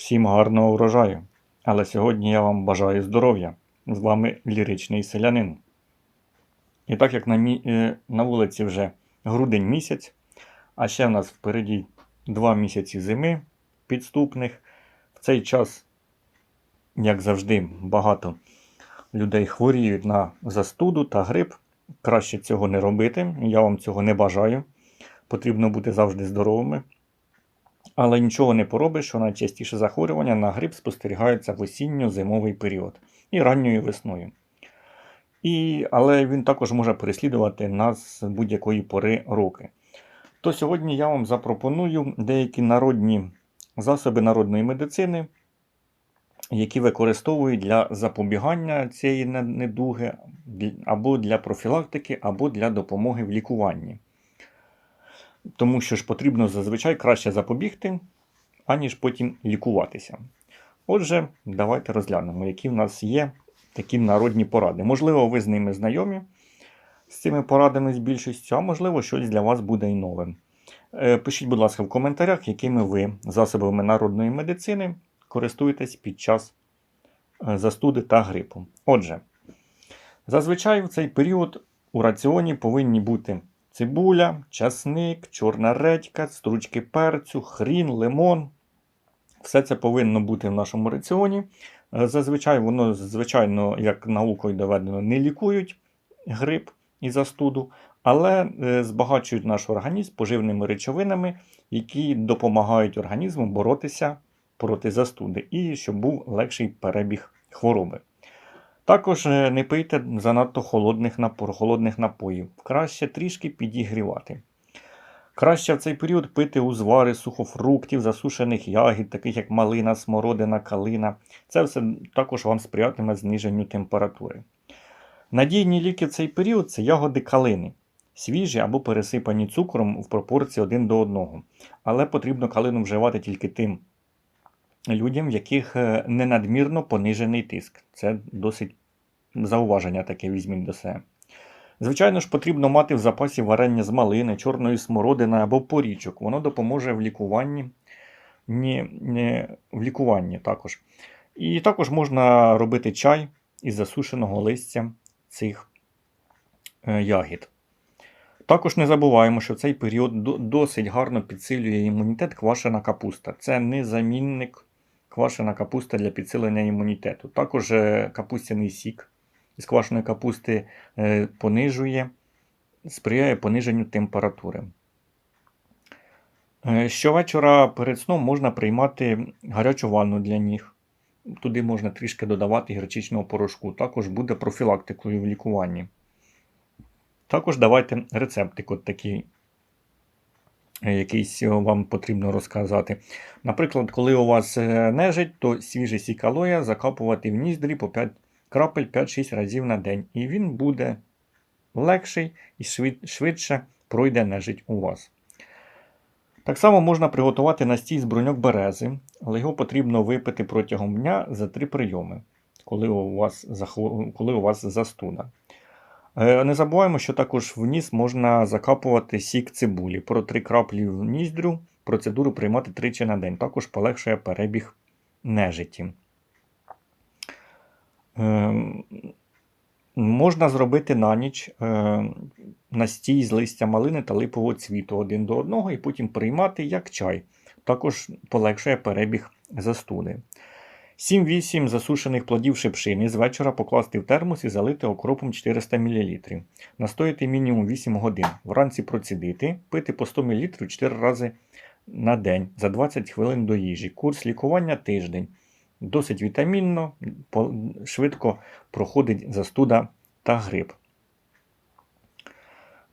Всім гарного врожаю! Але сьогодні я вам бажаю здоров'я. З вами ліричний селянин. І так як на, мі... е, на вулиці вже грудень місяць, а ще в нас впереді два місяці зими підступних. В цей час, як завжди, багато людей хворіють на застуду та грип. Краще цього не робити. Я вам цього не бажаю. Потрібно бути завжди здоровими. Але нічого не поробиш, що найчастіше захворювання на грип спостерігаються в осінньо-зимовий період і ранньою весною. І, але він також може переслідувати нас будь-якої пори роки. То сьогодні я вам запропоную деякі народні засоби народної медицини, які використовують для запобігання цієї недуги або для профілактики, або для допомоги в лікуванні. Тому що ж потрібно зазвичай краще запобігти, аніж потім лікуватися. Отже, давайте розглянемо, які в нас є такі народні поради. Можливо, ви з ними знайомі з цими порадами з більшістю, а можливо, щось для вас буде і новим. Е, Пишіть, будь ласка, в коментарях, якими ви засобами народної медицини користуєтесь під час е, застуди та грипу. Отже, зазвичай в цей період у раціоні повинні бути цибуля, часник, чорна редька, стручки перцю, хрін, лимон. Все це повинно бути в нашому раціоні. Е, Зазвичай воно, звичайно, як наукою доведено, не лікують грип і застуду, але е, збагачують наш організм поживними речовинами, які допомагають організму боротися проти застуди і щоб був легший перебіг хвороби. Також е, не пийте занадто холодних, напо- холодних напоїв, краще трішки підігрівати. Краще в цей період пити узвари сухофруктів, засушених ягід, таких як малина, смородина, калина. Це все також вам сприятиме зниженню температури. Надійні ліки в цей період це ягоди калини, свіжі або пересипані цукром в пропорції 1 до 1. Але потрібно калину вживати тільки тим людям, в яких е, не надмірно понижений тиск. Це досить зауваження таке візьміть до себе. Звичайно ж, потрібно мати в запасі варення з малини, чорної смородини або порічок. Воно допоможе в лікуванні, ні, не, в лікуванні також. І також можна робити чай із засушеного листя цих е, ягід. Також не забуваємо, що цей період досить гарно підсилює імунітет квашена капуста. Це незамінник квашена капуста для підсилення імунітету. Також е, капустяний сік із квашеної капусти е, понижує, сприяє пониженню температури. Е, Щовечора перед сном можна приймати гарячу ванну для ніг. Туди можна трішки додавати гірчичного порошку. Також буде профілактикою в лікуванні. Також давайте рецептик от такий, е, якийсь вам потрібно розказати. Наприклад, коли у вас нежить, то свіжий сік алоя закапувати в ніздрі по 5 крапель 5-6 разів на день. І він буде легший і швидше пройде нежить у вас. Так само можна приготувати настій з бруньок берези, але його потрібно випити протягом дня за 3 прийоми, коли у вас, коли у вас застуда. Е, Не забуваємо, що також в ніс можна закапувати сік цибулі. Про 3 краплі в ніздрю процедуру приймати тричі на день. Також полегшує перебіг нежиті. Ем, Можна зробити на ніч е, настій з листя малини та липового цвіту один до одного і потім приймати як чай. Також полегшує перебіг застуди. 7-8 засушених плодів шипшини з вечора покласти в термос і залити окропом 400 мл. Настояти мінімум 8 годин. Вранці процідити, пити по 100 мл 4 рази на день за 20 хвилин до їжі. Курс лікування тиждень. Досить вітамінно, швидко проходить застуда та грип.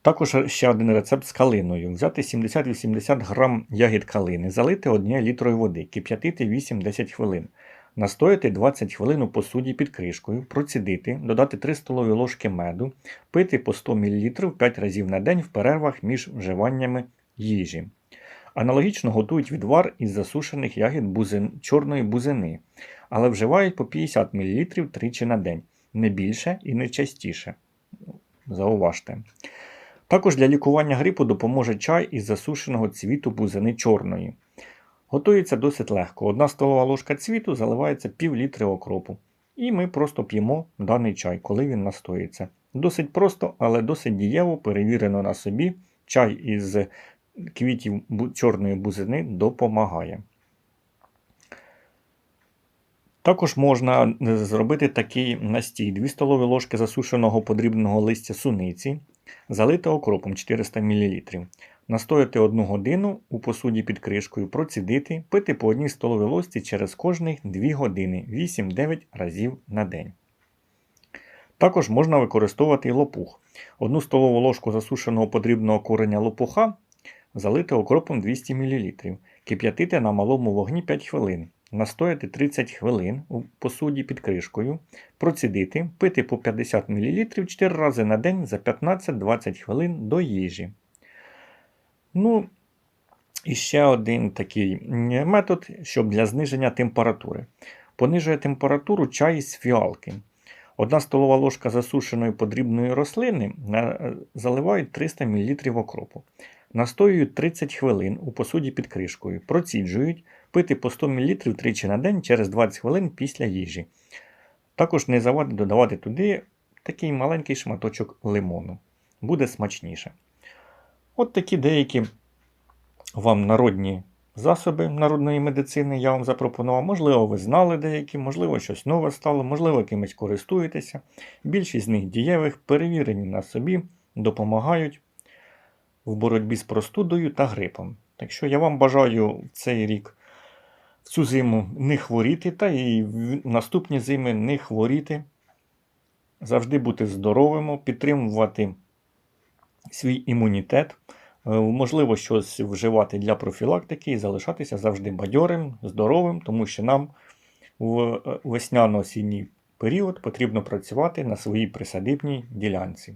Також ще один рецепт з калиною. Взяти 70-80 грам ягід калини, залити 1 літрою води, кип'ятити 8-10 хвилин. Настояти 20 хвилин у посуді під кришкою, процідити, додати 3 столові ложки меду, пити по 100 мл 5 разів на день в перервах між вживаннями їжі. Аналогічно готують відвар із засушених ягід бузин, чорної бузини, але вживають по 50 мл тричі на день, не більше і не частіше. Зауважте. Також для лікування грипу допоможе чай із засушеного цвіту бузини чорної. Готується досить легко. Одна столова ложка цвіту заливається пів літри окропу. І ми просто п'ємо даний чай, коли він настоїться. Досить просто, але досить дієво, перевірено на собі. Чай із квітів чорної бузини допомагає. Також можна е, зробити такий настій: 2 столові ложки засушеного подрібного листя суниці, залити окропом 400 мл. Настояти 1 годину у посуді під кришкою, процідити, пити по одній столовій ложці через кожних 2 години 8-9 разів на день. Також можна використовувати лопух. Одну столову ложку засушеного подрібного кореня лопуха залити окропом 200 мл. Кип'ятити на малому вогні 5 хвилин. Настояти 30 хвилин у посуді під кришкою, процідити, пити по 50 мл 4 рази на день за 15-20 хвилин до їжі. Ну, і ще один такий метод, щоб для зниження температури. Понижує температуру чай з фіалки. Одна столова ложка засушеної подрібної рослини на- заливають 300 мл окропу. Настоюють 30 хвилин у посуді під кришкою, проціджують, пити по 100 мл тричі на день через 20 хвилин після їжі. Також не завадить додавати туди такий маленький шматочок лимону. Буде смачніше. От такі деякі вам народні засоби народної медицини я вам запропонував. Можливо, ви знали деякі, можливо, щось нове стало, можливо, якимось користуєтеся. Більшість з них дієвих, перевірені на собі, допомагають в боротьбі з простудою та грипом. Так що я вам бажаю цей рік, в цю зиму не хворіти, та і в наступні зими не хворіти. Завжди бути здоровими, підтримувати свій імунітет. Е, Можливо, щось вживати для профілактики і залишатися завжди бадьорим, здоровим, тому що нам в е, весняно-осінній період потрібно працювати на своїй присадибній ділянці.